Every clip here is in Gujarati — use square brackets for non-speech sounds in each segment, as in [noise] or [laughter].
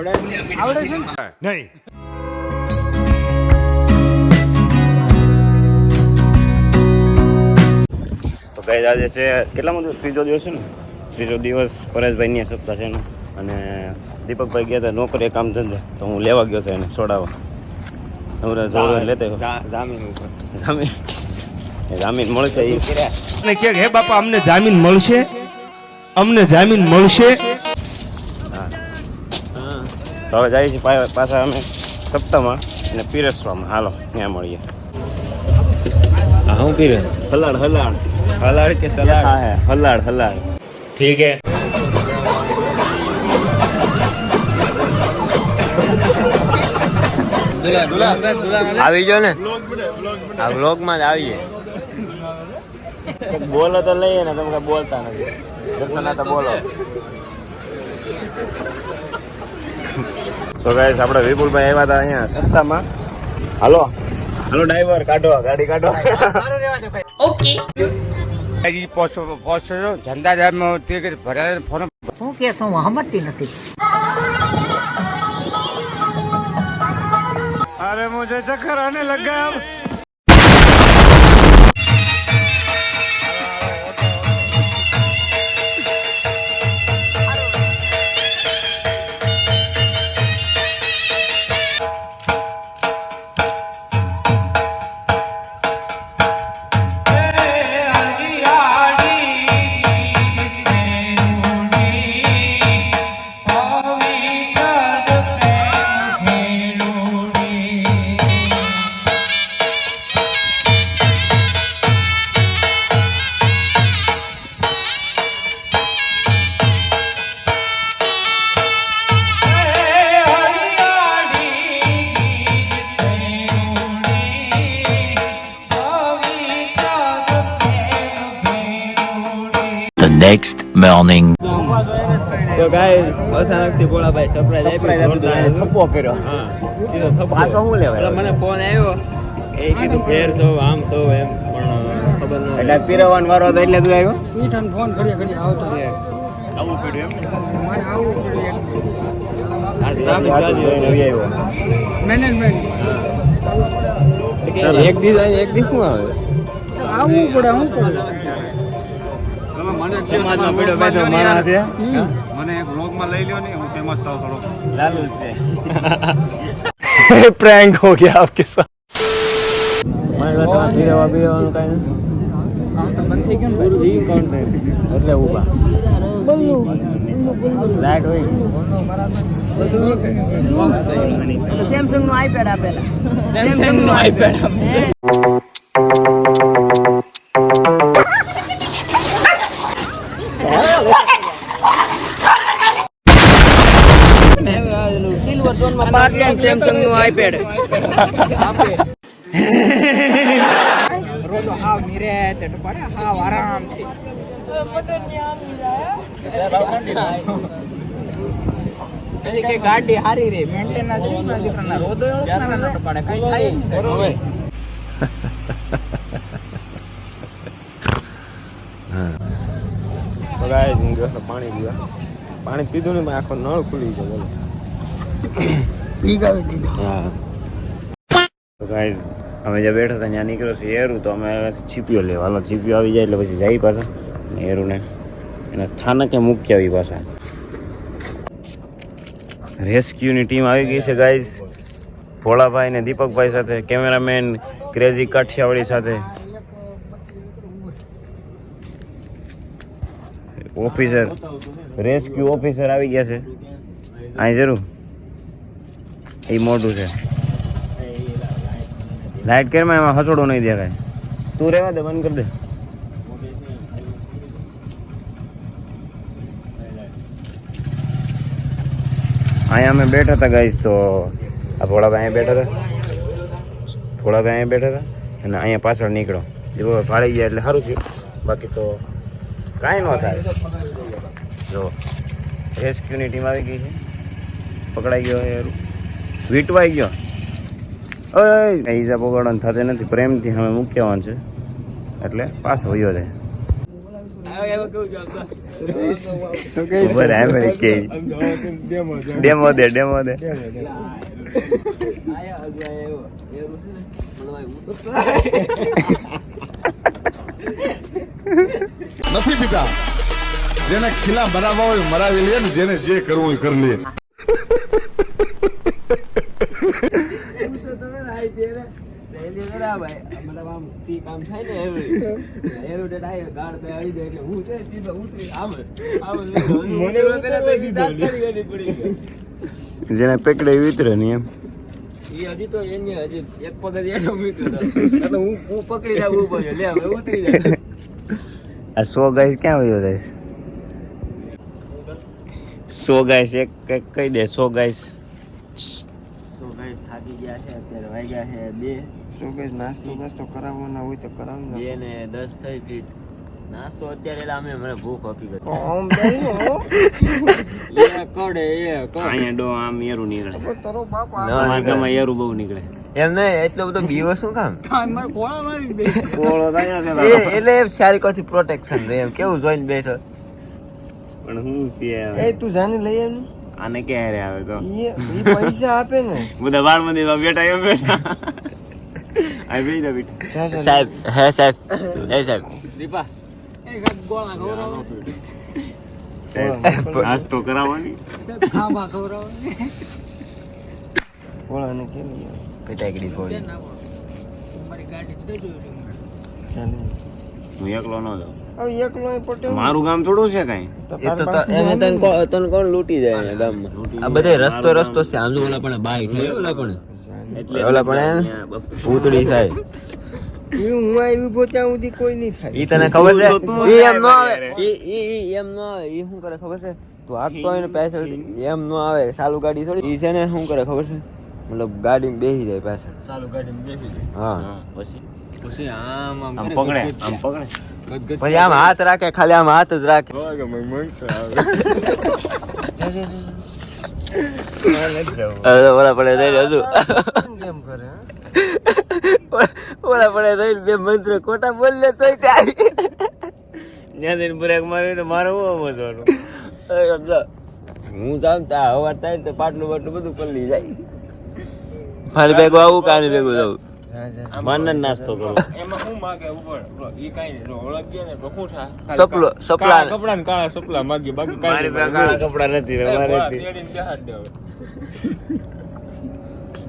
આવડે આવડે છે? નહીં તો ગઈ આજે છે કેટલામાં દિવસ ત્રીજો દિવસ છે ને? ત્રીજો દિવસ પરેશભાઈની સપ્તાહ છે એનો. અને દીપકભાઈ ગયા હતા નોકરી કામ ધંધે. તો હું લેવા ગયો હતો એને છોડાવવા નવરા જોડે લેતે જામીન જામીન? એ જામીન મળશે એ અને કે હે બાપા અમને જામીન મળશે. અમને જામીન મળશે. તો હવે જાય છે પાછા અમે સપ્તાહમાં અને પીરસવામાં. હાલો ત્યાં મળીએ. હું પીરે હલાડ હલાડ. હલાડ કે સલાડ? હા હે હલાડ હલાડ. ઠીક હે. આવી ગયો ને? આ વ્લોગમાં જ આવીએ. બોલો તો લઈએ ને તમે બોલતા નથી. દર્શના તો બોલો. સો ગાઈસ આપણે વિપુલભાઈ આવ્યા હતા અહીંયા સત્તામાં હાલો. હાલો ડ્રાઈવર કાઢો ગાડી કાઢો. પહોંચો પહોંચો ઝંડા તે ભરાય ફોન શું કે શું સમજતી નથી. અરે મુજે ચક્કર આને લગ ગાય અચાનકથી બોલાભાઈ સરપ્રાઈઝ આપી થપ્પો કર્યો. હા સીધો થપ્પો. પાછો શું લેવાય? એટલે મને ફોન આવ્યો. એ કીધું ઘેર છો આમ છો એમ. પણ ખબર ન એટલે પીરવવાનો વારો એટલે તું આવ્યો? પીઠાને ફોન કરીએ કરીએ આવતો. આવું પીડ્યું એમ. મારે મેનેજમેન્ટ એક દિવસ જાય એક દિવસ શું આવે? આવવું પડે શું મને સમાજમાં પડ્યો બેઠો માણસ છે. મને વ્લોગમાં લઈ લ્યો ને હું ફેમસ થાઉં થોડો લાલુ છે. [laughs] પ્રેન્ક હો ગયા આપકે સાથ. મારે વાત ભી રહેવા ભી રહેવાનું નહીં. એટલે સેમસંગનું આઈપેડ આપેલા. સેમસંગનું આઈપેડ આઈપેડ રોજો હાવ નિરેત પડે હાવ આરામથી ગાડી હારી રે મેન્ટેનન્સ દીકરાના રોદો પડે કઈ થાય બરોબર પાણી પીવા પાણી પીધું ને આખો નળ ખુલી ગયો બોલો દીધો હા. તો ગાય અમે જે બેઠા હતા ત્યાં નીકળ્યો છે એરું તો અમે છીપીઓ લેવાનો છીપીઓ આવી જાય એટલે પછી જાય પાછા. એરુને એને થાનકે મૂકી આવી પાછા. રેસ્ક્યુની ટીમ આવી ગઈ છે ગાઈઝ ભોળાભાઈ ને દીપકભાઈ સાથે કેમેરામેન ક્રેઝી કાઠિયાવાડી સાથે. ઓફિસર રેસ્ક્યુ ઓફિસર આવી ગયા છે. અહીં જરૂર. એ મોટું છે. લાઈટ કેરમાં એમાં હસોડો નહીં દેખાય. તું રહેવા દે, બંધ કરી દે. અહીંયા અમે બેઠા હતા ગાઈશ તો આ ભોળાભાઈ અહીંયા બેઠા હતા. ભોળાભાઈ અહીંયા બેઠા હતા અને અહીંયા પાછળ નીકળો. જો ફાળી ગયા એટલે સારું થયું. બાકી તો કાંઈ ન થાય. જો રેસ્ક્યુની ટીમ આવી ગઈ છે. પકડાઈ ગયો યાર વીટવાઈ ગયો. ઓય ઈજા બગાડવાનું થતી નથી પ્રેમથી અમે મૂક્યાવાનું છે. એટલે પાછો વયો કે ડેમો દે ડેમો દે. નથી પીતા. જેને ખીલા બનાવવા હોય મરાવી લે ને જેને જે કરવું હોય કરી લે. જેને પકડે વિતરે ને એમ. હજી તો એને હજી એક પગ જ એનો મિત્ર એટલે હું હું પકડી જાવ ઊભો છે લે હવે ઉતરી જાય આ સો ગાઈસ ક્યાં વયો ગાઈસ? સો ગાઈસ એક કંઈક કહી દે સો ગાઈસ. સો ગાઈસ થાકી ગયા છે અત્યારે વાગ્યા છે બે. શું કે નાસ્તો બાસ્તો કરાવવાના હોય તો કરાવ ને બે ને દસ થઈ ફીટ નાસ્તો અત્યારે એટલે અમે મને ભૂખ હકીકત ઓમ હો. એ કડે એ કડે. અહીંયા ડો આમ એરું નીકળે. તારો બાપ આ ગામમાં એરું બહુ નીકળે. એમ નહીં એટલો બધો બીવો શું કામ? મારે કોળા મારી બે કોળો થાય છે એ એટલે એમ સારી કોથી પ્રોટેક્શન રહે એમ કેવું જોઈને બેઠો? પણ હું છે એ તું જાને લઈ એમ ને. આને ક્યારે આવે તો? ઈ પૈસા આપે ને. બધા બાર મંદિર બેઠા એમ બેઠા. આ બેઠા દો બેઠા જા, જા, જા. સાહેબ હે સાહેબ હે સાહેબ દીપા એ ગોળા ખવડાવો નાસ્તો કરાવવાની ખાંભા ખવડાવો ભોળાને કેવું યાર? પેટાકડી ફોડી તમારી ગાડી દેજો એટલે મને. હું એકલો ન જાઉં. હવે એકલો અહીં પટેલ મારું ગામ થોડું છે કઈ? તો એ તો એને તને કોણ લૂટી જાય ગામમાં? આ બધે રસ્તો રસ્તો છે. ઓલા પણ બાઈક ઓલા પણ. એટલે ઓલા પણ ભૂતડી થાય. [laughs] હું ત્યાં સુધી કોઈ નહીં થાય. ઈ તને ખબર છે? એમ ન આવે. એ ઈ ઈ એમ ન આવે. ઈ શું કરે ખબર છે? તું આગતો હોય ને પાછળ એમ ન આવે. સાલું ગાડી થોડી. એ છે ને શું કરે ખબર છે? મતલબ ગાડીમાં બેસી જાય પાછળ. ચાલુ ગાડીમાં બેસી જાય. હા. પછી? પછી આમ આમ આમ પકડે આમ પકડે. પછી આમ હાથ રાખે ખાલી આમ હાથ જ રાખે. [laughs] ઓલા પડે રહી હજુ. કેમ કરે ઓલા પડે રહી બે મંત્ર ખોટા બોલ લે તોય ત્યાં ત્યાં જઈને બુરાક મારી તો મારે હું સમજો. હું જાઉં ત્યાં અવાજ થાય ને તો પાટલું બાટલું બધું પલ્લી જાય. મારી ભેગું આવું કાની ભેગું જવું. માનને નાસ્તો કરો એમાં શું માગે ઉપર. ઈ કાઈ નહીં. ઓળખીએ ને તો શું થાય સપલો સપલા. કપડા ને કાળા સપલા માગી બાકી મારી પાસે કાળા કપડા નથી મારે નથી.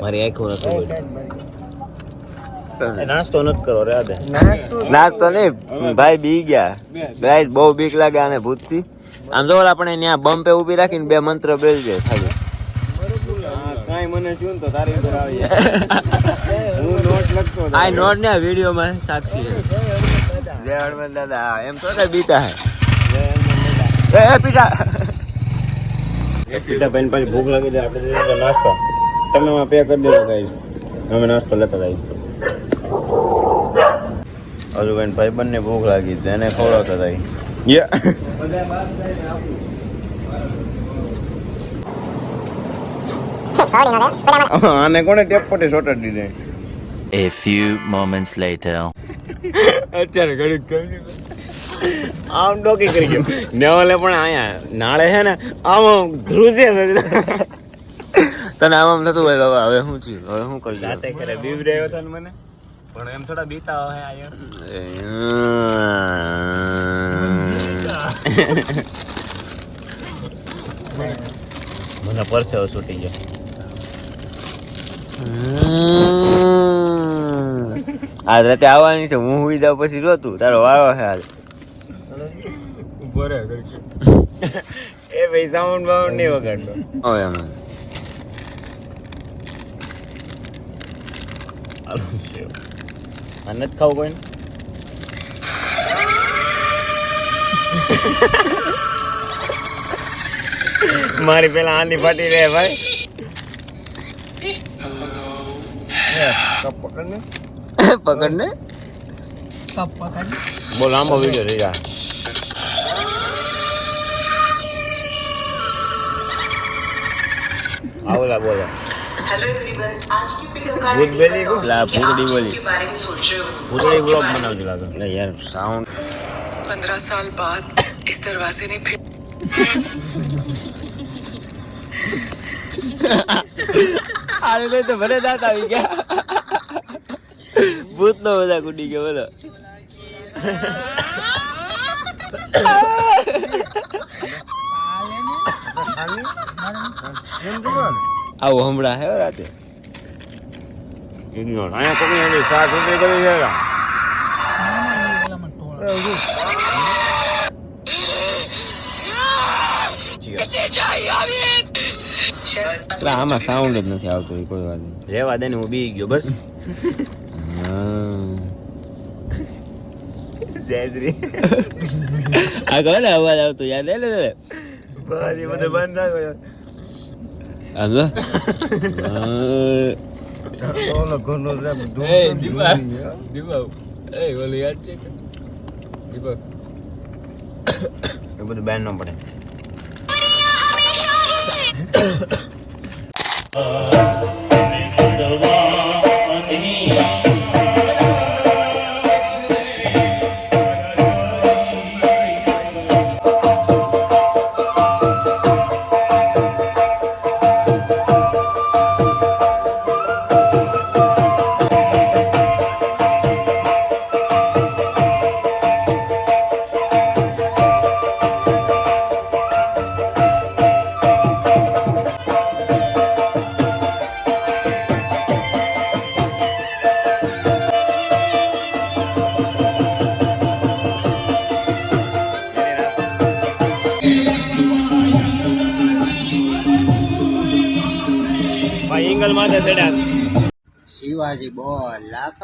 મારી આંખો નથી એ નાસ્તો નથી કરો રે આદે નાસ્તો નાસ્તો નહીં ભાઈ બી ગયા. ગાઈસ બહુ બીક લાગે આને ભૂતથી. આમ જો આપણે ત્યાં બમ્પે ઊભી રાખીને બે મંત્ર બોલી જાય ખાલી કાંઈ મને છું તો તારી ઉપર આવી જાય. [laughs] આ નોટ ને વીડિયો માં સાક્ષી જય હનુમાન દાદા. એમ તો કે બીતા હે. એ એ પીટા. બેન પાછી ભૂખ લાગી જાય આપણે નાસ્તો. તમે માં પે કરી દેજો ગાઈસ. અમે નાસ્તો લેતા જાય હજુ બેન ભાઈ બંને ભૂખ લાગી તેને ખવડાવતા જાય આને કોને ટેપ પટ્ટી સોટાડી દીધી? A few moments later. અત્યારે ઘડીક ગમ્યું આમ ડોકી કરી ગયો. ને ઓલે પણ અહીંયા નાળે છે ને આમ આમ ધ્રુજે તને આમ આમ થતું હોય બાબા હવે શું છું હવે શું કરી જાતે કરે બીવ રહ્યો હતો મને? પણ એમ થોડા બીતા હોય આયા. મને પરસેવો છૂટી ગયો. આજ રાતે આવવાની છે હું હુઈ જાઉં પછી જોતું તારો વારો છે આજ. ઊભો રહે [laughs] એ ભાઈ સાઉન્ડ બાઉન્ડ નહીં વગાડતો. હવે અમે આલુ સેવ આ નથી ખાવું કોઈ [laughs] મારી પેલા આની ફાટી રહે ભાઈ. પકડ ને [laughs] પકડ ને બહુ લાંબો વિડીયો થઈ જાય આવલા બોલો ભૂત બેલી કો લા ભૂતડી બોલી ભૂતડી બ્લોગ બનાવતી લાગે એટલે યાર સાઉન્ડ पंद्रह साल बाद इस दरवाजे ने फिर [laughs] આને લઈ તો ભલે દાંત આવી ગયા ભૂત નો બધા કુડી ગયો બોલો. આવું હમણાં હે રાતે. અહીંયા કોકની ઓલી સાત રૂપિયા કરી છે આમાં સાઉન્ડ જ નથી આવતો કોઈ વાત નહીં. રેવા દે ને હું બી ગયો બસ. જયશ્રી આ કહો ને અવાજ આવતો યાદ લે લે બસ એ બધું બંધ ના કર્યો આમ જો. હા. એ દીપા દીપા એ ઓલું યાદ છે દીપા એ બધું બેન ન પડે ભાઈ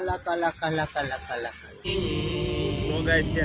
લાખા લાખા લાખા લાખા લાખા સો ગાઈસ કે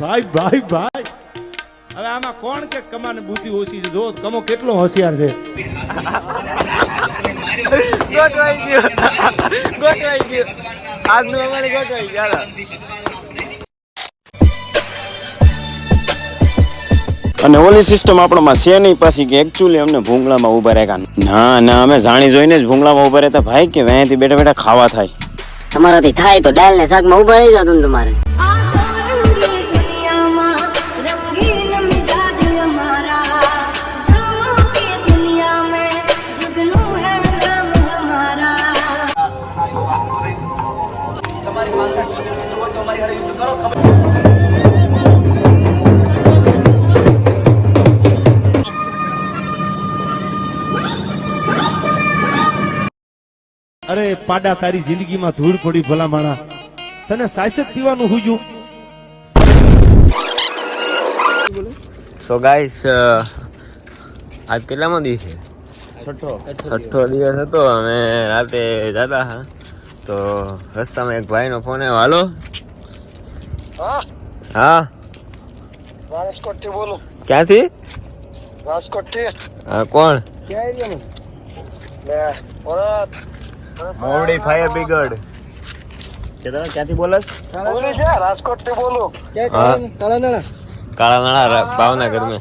ભાઈ ભાઈ ભાઈ. હવે આમાં કોણ કે કમાને બુદ્ધિ ઓછી છે? જો, કમો કેટલો હોશિયાર છે? ગોઠવાઈ ગયો. ગોઠવાઈ ગયો. આજનું અમારે ગોઠવાઈ ગયો. અને ઓલી સિસ્ટમ આપણામાં છે નહીં. પાછી કે એકચ્યુઅલી અમને ભૂંગળામાં ઊભા રાખ્યા ના ના, અમે જાણી જોઈને જ ભૂંગળામાં ઊભા રહેતા. ભાઈ કે અહીંયાથી બેઠા બેઠા ખાવા થાય. તમારાથી થાય તો ડાલ ને શાકમાં ઊભા રહી જતું તમારે. અરે પાડા તારી જિંદગીમાં ધૂળ પડી ભલા માણા તને સાચક પીવાનું હુજ્યું સો ગાઈસ આજ કેટલામો દિવસ છે? છઠ્ઠો. છઠ્ઠો દિવસ હતો અમે રાતે જતા હા. તો રસ્તામાં એક ભાઈનો ફોન આવ્યો હાલો. હા? રાજકોટથી બોલું. ક્યાંથી? રાજકોટથી હા કોણ? Mavdi fire brigade. કે તમે ક્યાંથી બોલસ? રાજકોટથી બોલું. તળાનાળા કાળાનાળા. ભાવનગર મે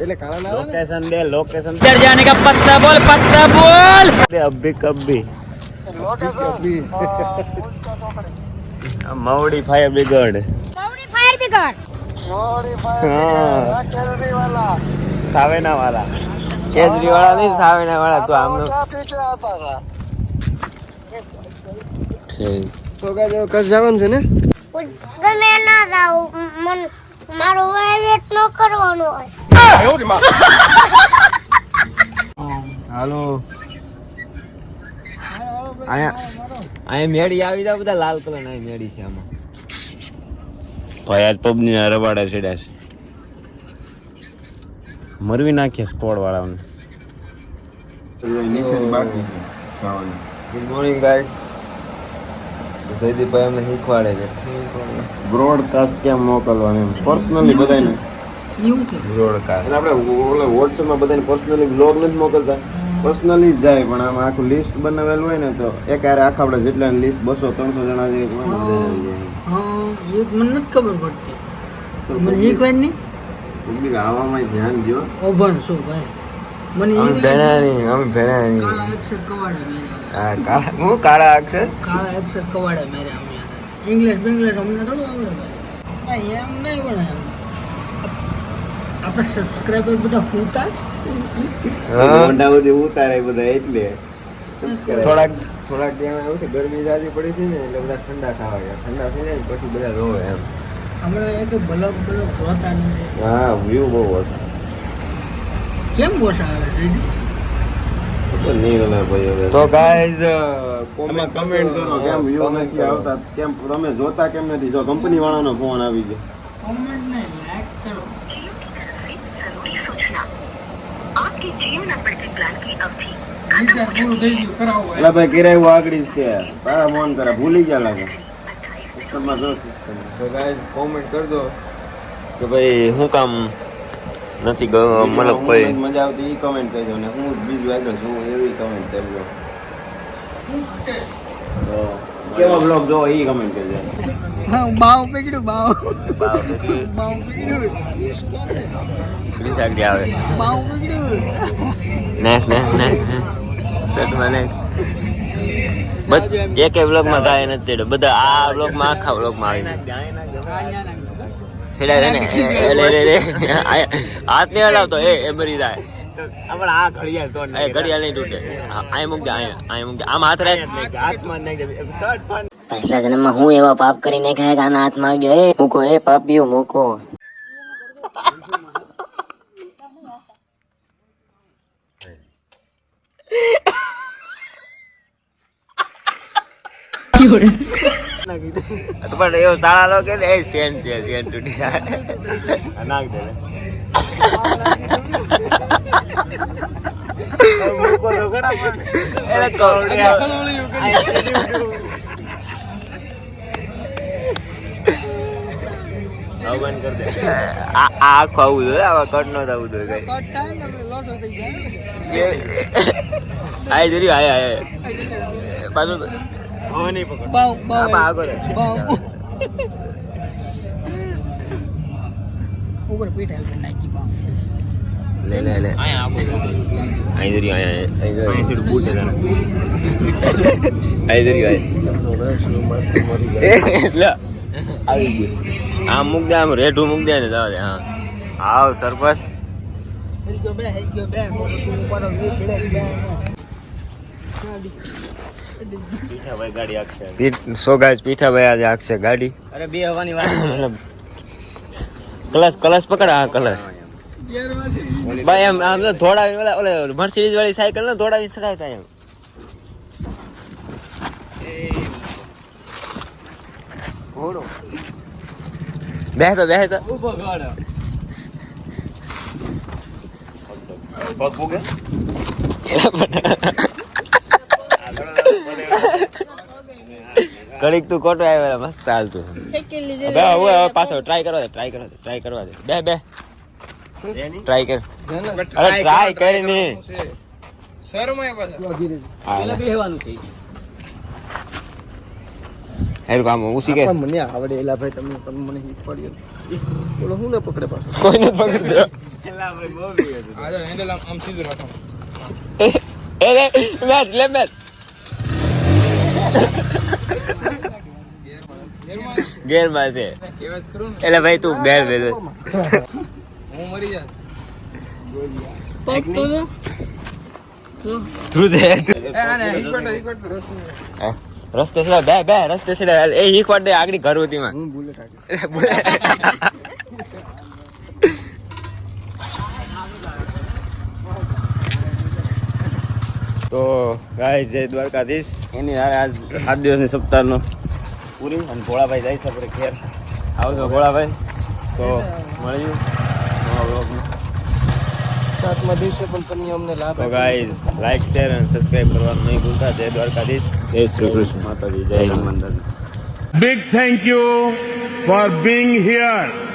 એટલે કાળાનાળા લોકેશન દે લોકેશન ઇધર જાને કા પત્તા બોલ પત્તા બોલ. અભી કભી. Location Mavdi fire brigade. Mavdi fire brigade. Movdi fire brigade વાલા સાવેના વાલા કેજરીવાળા નહીં સાવેના વાળા તું આમનો. ક્યાં પીછે આતા હતા ઠીક. સો ગાઈસ કસ જવાનું છે ને? ગમે ના જાવ મન મારો વેટ ન કરવાનો હોય. હાલો. અહીંયા અહીંયા મેળી આવી જાય બધા લાલ કલર ના મેળી છે આમાં. ભાઈ આજ પબની રવાડા ચડ્યા છે. મરવી નાખ્યા સ્કોડ વાળાઓને ગુડ મોર્નિંગ ગાઈસ જયદીપભાઈ અમને શીખવાડે છે. બ્રોડકાસ્ટ કેમ મોકલવાનું એમ? પર્સનલી બધાને બ્રોડકાસ્ટ આપણે ઓલા વોટ્સએપમાં બધાને પર્સનલી બ્લોગ નથી મોકલતા. પર્સનલી જ જાય પણ આમ આખું લિસ્ટ બનાવેલું હોય ને તો એક આરે આખા આપણે જેટલા લિસ્ટ બસો ત્રણસો જણા જે મને નથી ખબર પડતી. મને શીખવાડ નહીં? આવામાં ધ્યાન દો ભાઈ? મને અમે ભેણા નહીં અમે ભેણા નહીં. હા કાળા હું કાળા અક્ષર કાળા અક્ષર કવાડે મેરે અમે ઇંગ્લિશ બેંગ્લિશ અમને થોડું આવડે ભાઈ. એમ નહીં પણ એમ. આપણા સબસ્ક્રાઈબર બધા હુંતા હા. મોઢા બધી ઉતારે બધા એટલે. થોડાક થોડાક ટાઈમ એવું છે ગરમી જાજી પડી હતી ને એટલે બધા ઠંડા થવા ગયા. ઠંડા થઈ જાય ને પછી બધા રોવે એમ. હમણાં એક બલબ બલબ હોતા નથી. હા વ્યૂ બહુ ઓછા. કેમ ઓછા આવે છે ખબર નહીં ઓલા ભાઈ હવે તો ગાઈઝ કોમેન્ટ કમેન્ટ કરો કેમ વ્યૂ નથી આવતા કેમ તમે જોતા કેમ નથી? જો કંપની વાળાનો ફોન આવી ગયો. કોમેન્ટ ને લાઈક કરો. એટલે ભાઈ. કિરાય આગળ જ કે તારા ફોન કરે ભૂલી ગયા લાગે. સિસ્ટમમાં જો સિસ્ટમ તો ગાઈઝ કોમેન્ટ કરજો કે ભાઈ શું કામ નથી ગયો મતલબ કોઈ મજા આવતી એ કમેન્ટ કરજો. ને હું બીજું આગળ છું એવી કમેન્ટ કરજો. કેવો બ્લોગ જો એ કમેન્ટ કરજો. હા બાવ પકડ્યું બાવ. બાવ. પકડ્યું પ્લીઝ આગળ આવે. બાવ પકડ્યું નેસ નેસ નેસ સેટ મને એક બ્લોગમાં થાય નથી છેડે બધા આ બ્લોગમાં આખા બ્લોગમાં આવી છે ને હાથ નહીં હલાવતો એ એ મરી જાય આપણે આ ઘડિયાળ તો ઘડિયાળ નહીં તૂટે આ- મૂક દે અહીં અહીં મૂક દે આમ હાથ રાખ હાથમાં નાખી દે શર્ટ પણ પાછલા જન્મમાં હું એવા પાપ કરીને કે આના હાથમાં આવી ગયો એ મૂકો એ પાપીઓ મૂકો તો પણ એવો સાળા લો કે એ સેન છે સેન તૂટી જાય. નાખ દે [laughs] આખું આવું જોઈએ આવા કટ ન થવું જોઈએ. કઈ કટ થાય ને આપણે લોસો થઈ જાય. આય જરી આય આય. પાછું હવે પકડ. બાવ બાવ આગળ બાવ ઉપર પીઠ આવી નાખી બાવ લે લે લે. આય જરી આય આય આય બૂટ છે આઈ આય જરી આય. લે. આવી ગયું. આમ મૂક દે આમ રેઢું મૂક દે ને જવા હા. આવ સરપસ. હેરી ગયો બે હેરી ગયો બે. ઉપર ઉપર બે બે પીઠા ભાઈ ગાડી આખશે. પીઠ સો ગાય પીઠા આજે આખશે ગાડી. અરે બે હવાની વાત કલશ કલશ પકડ હા કલશ. ગેરમાંથી ભાઈ એમ આમ તો થોડા ઓલા ઓલા મર્સિડીઝ વાળી સાયકલ ને ચડાવતા એમ. ઘોડો. બેહતો બેહતો. ઊભો ઘોડો. પગ પૂગે [laughs] કડીક તું ખોટો આવ્યો મસ્ત હાલતું. હવે હવે હવે પાછો ટ્રાય કરવા દે ટ્રાય કરવા દે ટ્રાય કરવા દે. બે બે. ટ્રાય કર. અરે ટ્રાય કરી ની શરમાય પાછા. બેહવાનું છે. હેરું કામ ઉસી કે મને આવડે એલા ભાઈ તમને તમે મને શીખવાડ્યું બોલો હું ને પકડે પાછો? કોઈને પકડતો આ હેન્ડલ આમ સીધું રાખો. એ લે મેચ લે મેચ. ગેરમાં છે. કેવાત કરું ને એટલે ભાઈ તું ગેર દે દે હું મરી જા પગ તો થ્રુ છે. રસ્તે છે બે બે રસ્તે છે એ એક વાર દે આગળ ઘર હતી માં તો ગાય જય દ્વારકાધીશ. એની આજ સાત દિવસની સપ્તાહનો પૂરી અને ભોળાભાઈ જાય છે આપણે ઘેર. આવજો ભોળાભાઈ? તો મળ્યું સાતમા દિવસે પણ તમને અમને લાભ તો ગાઈઝ લાઈક શેર અને સબસ્ક્રાઈબ કરવાનું નહીં ભૂલતા. જય દ્વારકાધીશ. જય શ્રી કૃષ્ણ. માતાજી જય Hanuman big thank you for being here.